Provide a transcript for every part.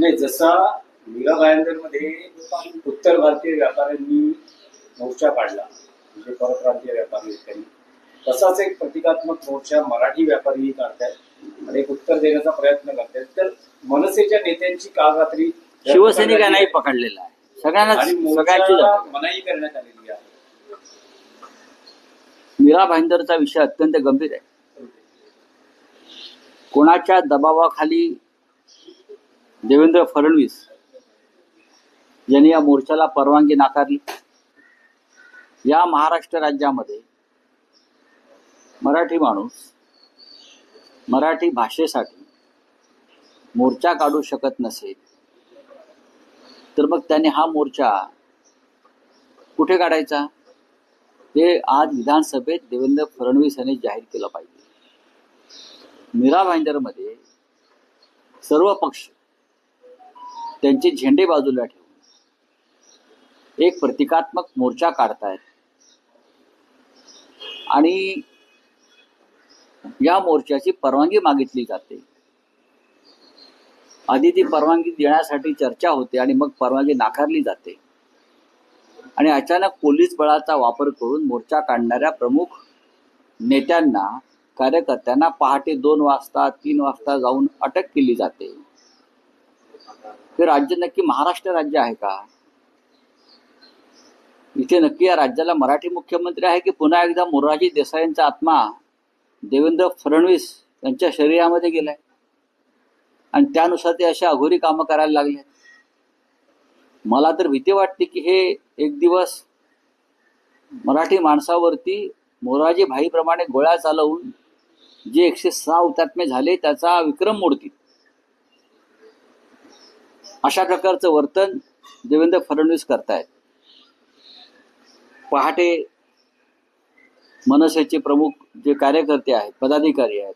नाही जसा मीरा भायंदरमध्ये उत्तर भारतीय व्यापाऱ्यांनी मोर्चा काढला म्हणजे परप्रांतीय व्यापारी त्यांनी तसाच एक प्रतिकात्मक मोर्चा मराठी व्यापारीही काढतायत आणि एक उत्तर देण्याचा प्रयत्न करतायत. तर मनसेच्या नेत्यांची कालरात्री शिवसैनिक नाही पकडलेला आहे. सगळ्यांना. मनाई करण्यात आलेली आहे. मीरा भाईंदरचा विषय अत्यंत गंभीर आहे. कोणाच्या दबावाखाली देवेंद्र फडणवीस यांनी या मोर्चाला परवानगी नाकारली. या महाराष्ट्र राज्यामध्ये मराठी माणूस मराठी भाषेसाठी मोर्चा काढू शकत नसेल तर मग त्याने हा मोर्चा कुठे काढायचा? हे आज विधानसभेत देवेंद्र फडणवीस यांनी जाहीर केलं पाहिजे. मीरा भाईंदरमध्ये सर्व पक्ष त्यांचे झेंडे बाजूला ठेवून एक प्रतिकात्मक मोर्चा काढतायत. आणि या मोर्चाची परवानगी मागितली जाते. आधी ती परवानगी देण्यासाठी चर्चा होते आणि मग परवानगी नाकारली जाते. आणि अचानक पोलीस बळाचा वापर करून मोर्चा काढणाऱ्या प्रमुख नेत्यांना कार्यकर्त्यांना पहाटे दोन वाजता तीन वाजता जाऊन अटक केली जाते. हे राज्य नक्की महाराष्ट्र राज्य आहे का? इथे नक्की या राज्याला मराठी मुख्यमंत्री आहे की पुन्हा एकदा मोरारजी देसाईंचा आत्मा देवेंद्र फडणवीस यांच्या शरीरामध्ये गेलाय? आणि त्यानुसार ते अशा अघोरी कामं करायला लागले. मला तर भीती वाटते की हे एक दिवस मराठी माणसावरती मोरारजी भाईप्रमाणे गोळ्या चालवून जे एकशे सहा हुतात्मे झाले त्याचा विक्रम मोडतील. अशा प्रकारचं वर्तन देवेंद्र फडणवीस करतायत. पहाटे मनसेचे प्रमुख जे कार्यकर्ते आहेत पदाधिकारी आहेत.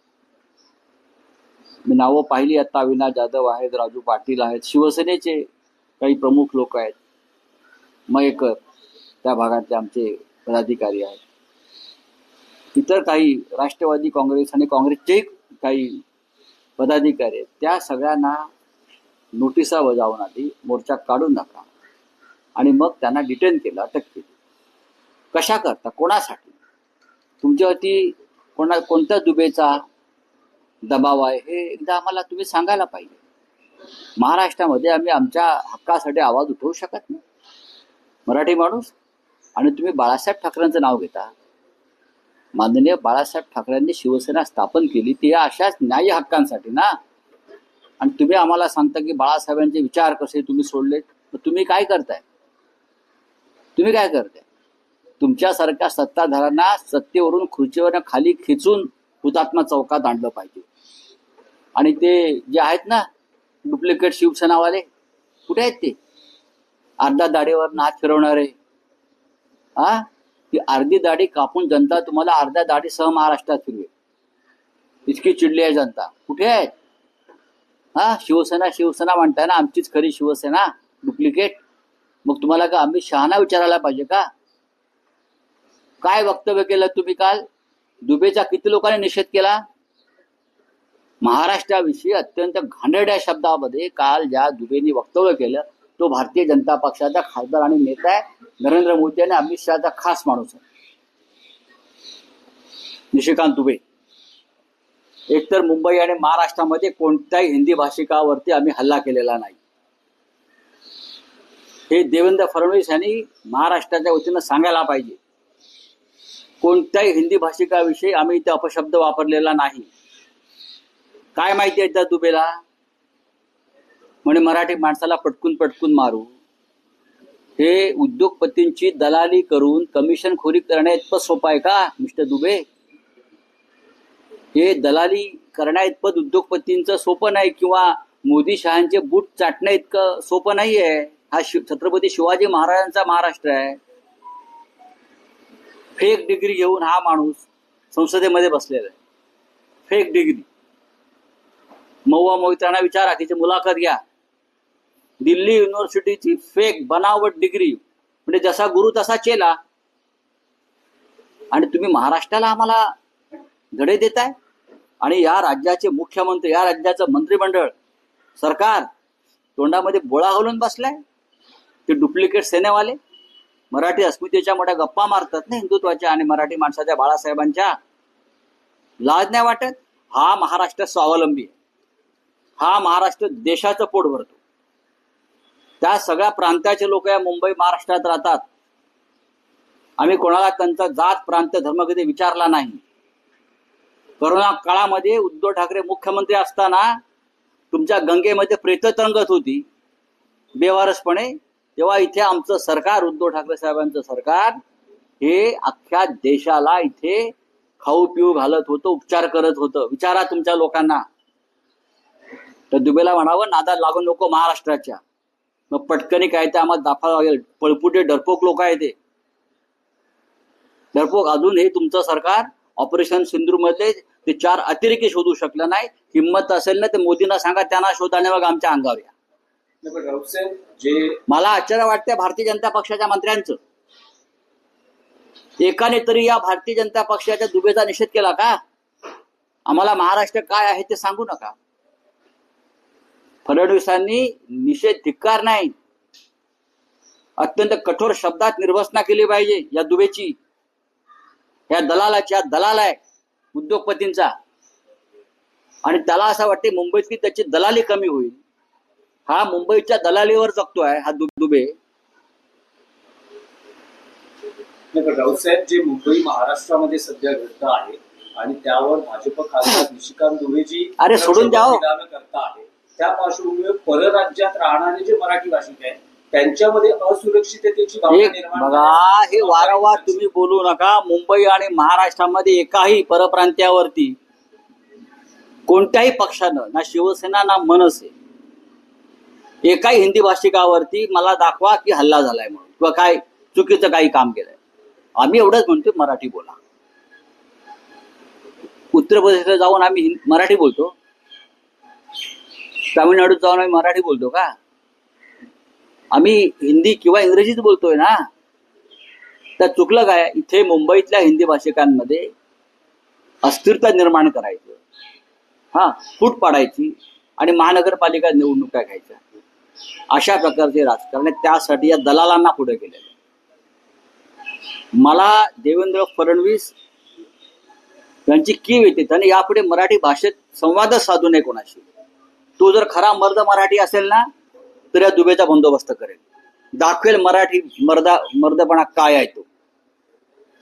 मी नावं पाहिली आता अविनाश जाधव आहेत राजू पाटील आहेत शिवसेनेचे काही प्रमुख लोक आहेत. मयेकर त्या भागातले आमचे पदाधिकारी आहेत. इतर काही राष्ट्रवादी काँग्रेस आणि काँग्रेसचे काही पदाधिकारी आहेत. त्या सगळ्यांना नोटिसा बजावून आधी मोर्चा काढून नका. आणि मग त्यांना डिटेन केलं अटक केली. कशा करता? कोणासाठी? तुमच्यावरती कोणा कोणत्या दुबेचा दबाव आहे? हे एकदा आम्हाला तुम्ही सांगायला पाहिजे. महाराष्ट्रामध्ये आम्ही आमच्या हक्कासाठी आवाज उठवू शकत नाही. मराठी माणूस आणि तुम्ही बाळासाहेब ठाकरेंचं नाव घेता. माननीय बाळासाहेब ठाकरेंनी शिवसेना स्थापन केली ती या अशाच न्याय हक्कांसाठी ना? आणि तुम्ही आम्हाला सांगता की बाळासाहेबांचे विचार कसे तुम्ही सोडले? तर तुम्ही काय करताय? तुम्ही काय करताय? तुमच्यासारख्या सत्ताधाऱ्यांना सत्तेवरून खुर्चीवरून खाली खेचून हुतात्मा चौकात आणलं पाहिजे. आणि ते जे आहेत ना डुप्लिकेट शिवसेनावाले कुठे आहेत ते? अर्धा दाढीवर हात फिरवणारे. हा ती अर्धी दाढी कापून जनता तुम्हाला अर्ध्या दाढीसह महाराष्ट्रात फिरवे इतकी चिडली आहे जनता. कुठे आहेत? हा शिवसेना शिवसेना म्हणताय ना आमचीच खरी शिवसेना डुप्लिकेट मग तुम्हाला का आम्ही शहाणा विचारायला पाहिजे का? काय वक्तव्य केलं तुम्ही काल? दुबेचा किती लोकांनी निषेध केला? महाराष्ट्राविषयी अत्यंत घाणेरड्या शब्दामध्ये काल ज्या दुबेनी वक्तव्य केलं तो भारतीय जनता पक्षाचा खासदार आणि नेता आहे नरेंद्र मोदी आणि अमित शहाचा खास माणूस आहे. निशिकांत दुबे. एकतर मुंबई आणि महाराष्ट्रामध्ये कोणत्याही हिंदी भाषिकावरती आम्ही हल्ला केलेला नाही. हे देवेंद्र फडणवीस यांनी महाराष्ट्राच्या वतीनं सांगायला पाहिजे. कोणत्याही हिंदी भाषिकाविषयी आम्ही इथे अपशब्द वापरलेला नाही. काय माहिती आहे त्या दुबेला? म्हणे मराठी माणसाला पटकून पटकून मारू. हे उद्योगपतींची दलाली करून कमिशन खोरी करण्या इतपत सोपं आहे का मिस्टर दुबे? हे दलाली करण्या इतपत उद्योगपतींचं सोपं नाही किंवा मोदी शहांचे बूट चाटणं इतकं सोपं नाही आहे हा शिव छत्रपती शिवाजी महाराजांचा महाराष्ट्र आहे. फेक डिग्री घेऊन हा माणूस संसदेमध्ये बसलेला आहे. Fake degree. मौवा मोहित्रांना विचारा तिची मुलाखत घ्या. दिल्ली युनिव्हर्सिटीची फेक बनावट डिग्री. म्हणजे जसा गुरु तसा चेला. आणि तुम्ही महाराष्ट्राला आम्हाला धडे देताय? आणि या राज्याचे मुख्यमंत्री या राज्याचं मंत्रिमंडळ सरकार तोंडामध्ये बोळा घालून बसलाय. ते डुप्लिकेट सेनेवाले मराठी अस्मितेच्या मोठ्या गप्पा मारतात ना हिंदुत्वाच्या आणि मराठी माणसाच्या बाळासाहेबांच्या. लाज नाही वाटत? हा महाराष्ट्र स्वावलंबी आहे. हा महाराष्ट्र देशाचं पोट भरतो. त्या सगळ्या प्रांताचे लोक या मुंबई महाराष्ट्रात राहतात. आम्ही कोणाला त्यांचा जात प्रांत धर्म कधी विचारला नाही. करोना काळामध्ये उद्धव ठाकरे मुख्यमंत्री असताना तुमच्या गंगेमध्ये प्रेत तरंगत होती. बेवारसपणे तेव्हा इथे आमचं सरकार उद्धव ठाकरे साहेबांचं सरकार हे अख्ख्या देशाला इथे खाऊ पिऊ घालत होतं उपचार करत होतं. विचारा तुमच्या लोकांना. तर दुबेला म्हणावं नादा लागू नको महाराष्ट्राच्या. मग पटकनी काय ते आम्हाला दाखवा लागेल. पळपुटे डरपोक लोक आहे ते डरपोक अजून हे तुमचं सरकार ऑपरेशन सिंधूर मधले ते चार अतिरेकी शोधू शकलं नाही हिंमत असेल ना ते मोदींना सांगा त्यांना शोधाने मग आमच्या अंगावर या. जे मला आश्चर्य वाटतंय भारतीय जनता पक्षाच्या मंत्र्यांचं. एकाने तरी या भारतीय जनता पक्षाच्या दुबेचा निषेध केला का? आम्हाला महाराष्ट्र काय आहे ते सांगू नका. फडणवीसांनी निषेध धिक्कार नाही. अत्यंत कठोर शब्दात निर्वसना केली पाहिजे या दुबेची. या दलालाची हा दलाल आहे उद्योगपतींचा. आणि त्याला असं वाटते मुंबईतली त्याची दलाली कमी होईल. हा मुंबईच्या दलालीवर जगतोय हा दुबे. नाही, पण राऊत साहेब जे मुंबई महाराष्ट्रामध्ये सध्या घडतं आहे आणि त्यावर भाजप खासदार निशिकांत दुबेजी अरे, सोडून द्या हो. आहे त्या पार्श्वभूमीवर परराज्यात राहणारे जे मराठी भाषिक आहेत त्यांच्यामध्ये असुरक्षिततेची भावना एक निर्माण बघा करण्यासाठी हे वारंवार तुम्ही बोलू नका. मुंबई आणि महाराष्ट्रामध्ये एकाही परप्रांत्यावरती कोणत्याही पक्षानं ना शिवसेना ना मनसे एकाही हिंदी भाषिकावरती मला दाखवा की हल्ला झालाय म्हणून किंवा काय चुकीचं काही काम केलंय. आम्ही एवढंच म्हणतो मराठी बोला. उत्तर प्रदेशला जाऊन आम्ही मराठी बोलतो. तामिळनाडूत जाऊन आम्ही मराठी बोलतो का? आम्ही हिंदी किंवा इंग्रजीच बोलतोय ना. तर चुकलं काय? इथे मुंबईतल्या हिंदी भाषिकांमध्ये अस्थिरता निर्माण करायचं. हा फूट पाडायची आणि महानगरपालिका निवडणुका घ्यायच्या. अशा प्रकारचे राजकारण त्यासाठी या दलालांना पुढे केलेलं मला देवेंद्र फडणवीस यांची कीव येते त्याने यापुढे मराठी भाषेत संवादच साधू नये कोणाशी. तो जर खरा मर्द मराठी असेल ना तर या दुबेचा बंदोबस्त करेल. दाखवेल मराठी मर्दा मर्दपणा काय आहे तो.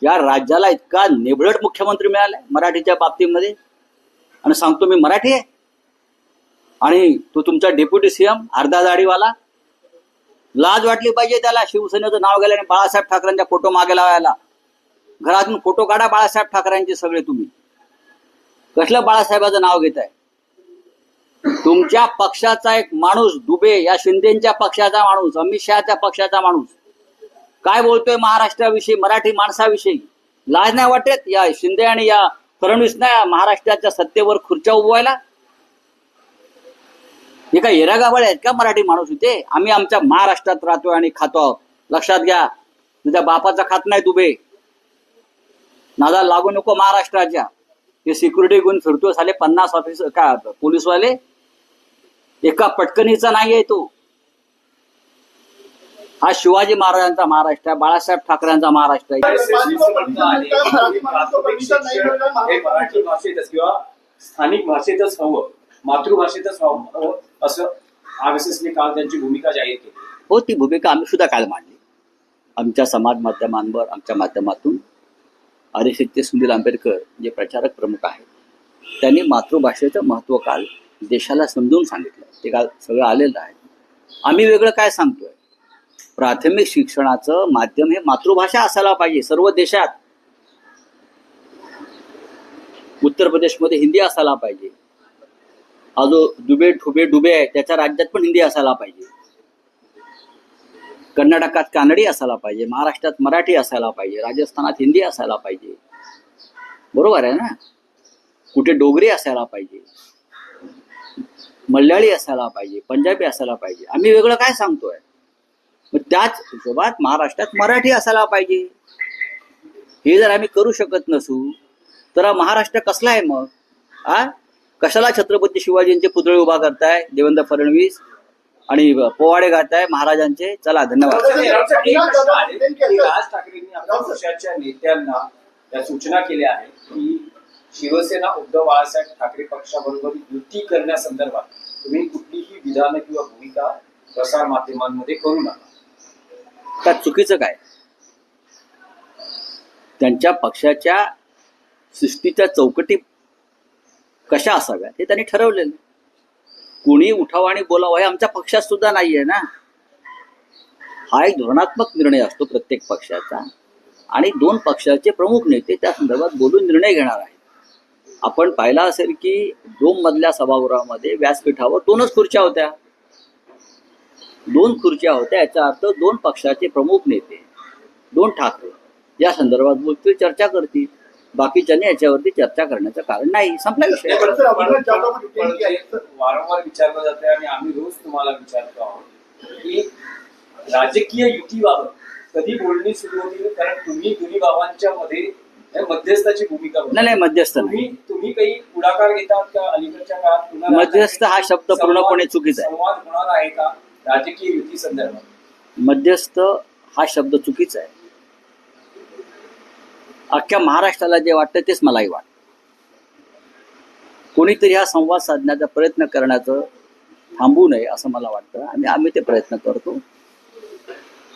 या राज्याला इतका निबळट मुख्यमंत्री मिळालाय मराठीच्या बाबतीमध्ये. आणि सांगतो मी मराठी आहे. आणि तो तुमचा डेप्युटी सीएम अर्धा दाढीवाला लाज वाटली पाहिजे त्याला शिवसेनेचं नाव गेल्याने बाळासाहेब ठाकरेंचा फोटो मागे लावायला. घरातून फोटो काढा बाळासाहेब ठाकरेंचे सगळे तुम्ही. कसलं बाळासाहेबाचं नाव घेत आहे तुमच्या पक्षाचा एक माणूस दुबे या शिंदेच्या पक्षाचा माणूस अमित शहाच्या पक्षाचा माणूस. काय बोलतोय महाराष्ट्राविषयी मराठी माणसाविषयी? लाज नाही वाटत या शिंदे आणि या फडणवीस ना महाराष्ट्राच्या सत्तेवर खुर्च्या उभवायला? हे काय येरा आहेत का मराठी माणूस इथे? आम्ही आमच्या महाराष्ट्रात राहतोय आणि खातो आहोत. लक्षात घ्या. तुझ्या बापाचा खात नाही दुबे. नादा लागू नको महाराष्ट्राच्या. हे सिक्युरिटी घेऊन फिरतो साले पन्नास ऑफिस का पोलीसवाले? एका पटकनीचा नाहीये तो. हा शिवाजी महाराजांचा महाराष्ट्र आहे बाळासाहेब ठाकरेंचा महाराष्ट्र आहे. आहे मराठी भाषेतच किंवा स्थानिक भाषेतच हवं मातृभाषेतच हवं असं आर एस एसने काल त्यांची भूमिका जाहीर केली. हो ती भूमिका आम्ही सुद्धा काल मांडली. आमच्या समाज माध्यमांवर आमच्या माध्यमातून आरिशित्य सुनील आंबेडकर जे प्रचारक प्रमुख आहेत त्यांनी मातृभाषेचं महत्त्व काल देशाला समजून सांगितलं. ते काल सगळं आलेलं आहे. आम्ही वेगळं काय सांगतोय? प्राथमिक शिक्षणाचं माध्यम हे मातृभाषा असायला पाहिजे सर्व देशात. उत्तर प्रदेशमध्ये हिंदी असायला पाहिजे. हा जो दुबे ठुबे डुबे आहे त्याच्या राज्यात पण हिंदी असायला पाहिजे. कर्नाटकात कानडी असायला पाहिजे महाराष्ट्रात मराठी असायला पाहिजे राजस्थानात हिंदी असायला पाहिजे. बरोबर आहे ना? कुठे डोगरी असायला पाहिजे. मल्याळी असायला पाहिजे पंजाबी असायला पाहिजे आम्ही वेगळं काय सांगतोय मग त्याच हिशोबात महाराष्ट्रात मराठी असायला पाहिजे हे जर आम्ही करू शकत नसू तर हा महाराष्ट्र कसला आहे मग आ कशाला छत्रपती शिवाजींचे पुतळे उभा करताय देवेंद्र फडणवीस आणि पोवाडे गात आहे महाराजांचे चला धन्यवाद राज ठाकरेंनी आपल्या पक्षाच्या नेत्यांना त्या सूचना केल्या आहेत की शिवसेना उद्धव बाळासाहेब ठाकरे पक्षाबरोबर युती करण्यासंदर्भात तुम्ही कुठलीही विधानं किंवा भूमिका प्रसार माध्यमांमध्ये करू नका. त्या चुकीचं काय? त्यांच्या पक्षाच्या सृष्टीच्या चौकटी कशा असाव्या हे त्यांनी ठरवलेलं. कुणी उठावं आणि बोलावं हे आमच्या पक्षात सुद्धा नाहीये ना. हा एक धोरणात्मक निर्णय असतो प्रत्येक पक्षाचा. आणि दोन पक्षाचे प्रमुख नेते त्या संदर्भात बोलून निर्णय घेणार आहेत. आपण पाहिला असेल की डोम मधल्या सभागृहामध्ये व्यासपीठावर दोनच खुर्च्या होत्या. दोन खुर्च्या होत्या याचा अर्थ दोन पक्षाचे प्रमुख नेते दोन ठाकरे. या संदर्भात बोलतील चर्चा करतील. बाकीच्यांनी याच्यावरती चर्चा करण्याचं कारण नाही. संपला विषय. वारंवार विचारलं जाते आणि आम्ही रोज तुम्हाला विचारतो आहोत की राजकीय युतीबाबत कधी बोलणी सुरू होतील? कारण तुम्ही दोन्ही बाबांच्या मध्ये मध्यस्थाची भूमिका नाही. नाही मध्यस्थ नाही. तुम्ही काही पुढाकार घेतात का? अलीकडच्या काळात मध्यस्थ हा शब्द पूर्णपणे चुकीचा आहे. संवाद होणार आहे का? राजकीय युती संदर्भात. मध्यस्थ हा शब्द चुकीचा आहे. अख्ख्या महाराष्ट्राला जे वाटतं तेच मलाही वाटतं. कोणीतरी हा संवाद साधण्याचा प्रयत्न करण्याचं थांबू नये असं मला वाटतं. आणि आम्ही ते प्रयत्न करतो.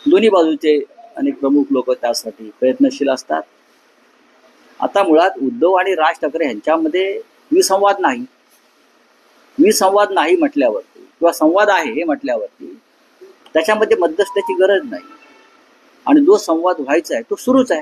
दोन्ही बाजूचे अनेक प्रमुख लोक त्यासाठी प्रयत्नशील असतात. आता मुळात उद्धव आणि राज ठाकरे यांच्यामध्ये विसंवाद नाही. विसंवाद नाही म्हटल्यावरती किंवा संवाद आहे हे म्हटल्यावरती त्याच्यामध्ये मध्यस्थाची गरज नाही. आणि जो संवाद व्हायचा आहे तो सुरूच आहे.